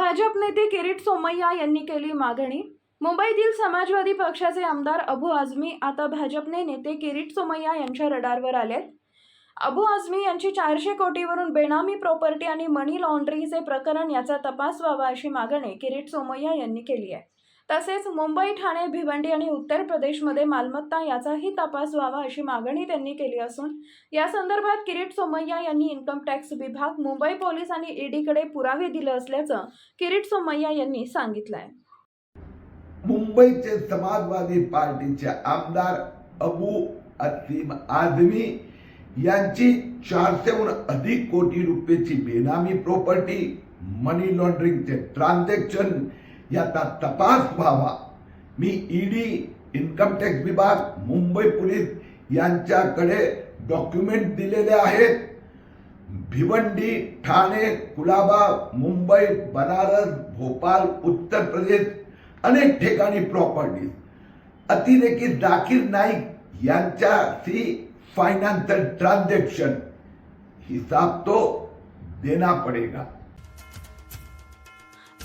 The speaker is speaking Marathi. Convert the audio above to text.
भाजप नेते किरीट सोमय्या यांनी केली मागणी. मुंबईतील समाजवादी पक्षाचे आमदार अबू आझमी आता भाजपने नेते किरीट सोमय्या यांच्या रडारवर आलेत. अबू आझमी यांची चारशे कोटीवरून बेनामी प्रॉपर्टी आणि मनी लॉन्ड्रिंगचे प्रकरण याचा तपास व्हावा अशी मागणी किरीट सोमय्या यांनी केली आहे. तसेच मुंबई ठाणे भिवंडी आणि उत्तर प्रदेशमध्ये मालमत्ता याचाही तपास व्हावा अशी मागणी त्यांनी केली असून या संदर्भात किरीट सोमय्या यांनी इन्कम टॅक्स विभाग मुंबई पोलीस आणि ईडीकडे पुरावे दिले असल्याचं किरीट सोमय्या यांनी सांगितलंय. मुंबईचे समाजवादी पार्टीचे आमदार अबू असीम आझमी यांची चारशेहून अधिक कोटी रुपयेची बेनामी प्रॉपर्टी मनी लॉन्ड्रिंगचे ट्रान्झॅक्शन याचा तपास व्हावा. मी ईडी इन्कम टॅक्स विभाग मुंबई पोलीस यांच्याकडे डॉक्युमेंट दिलेले आहेत. भिवंडी ठाणे कुलाबा मुंबई बनारस भोपाल उत्तर प्रदेश अनेक ठिकाणी प्रॉपर्टी अतिरेकी जाकीर नाईक यांच्याशी फायनान्शियल ट्रान्झॅक्शन हिसाब तो देना पडेगा.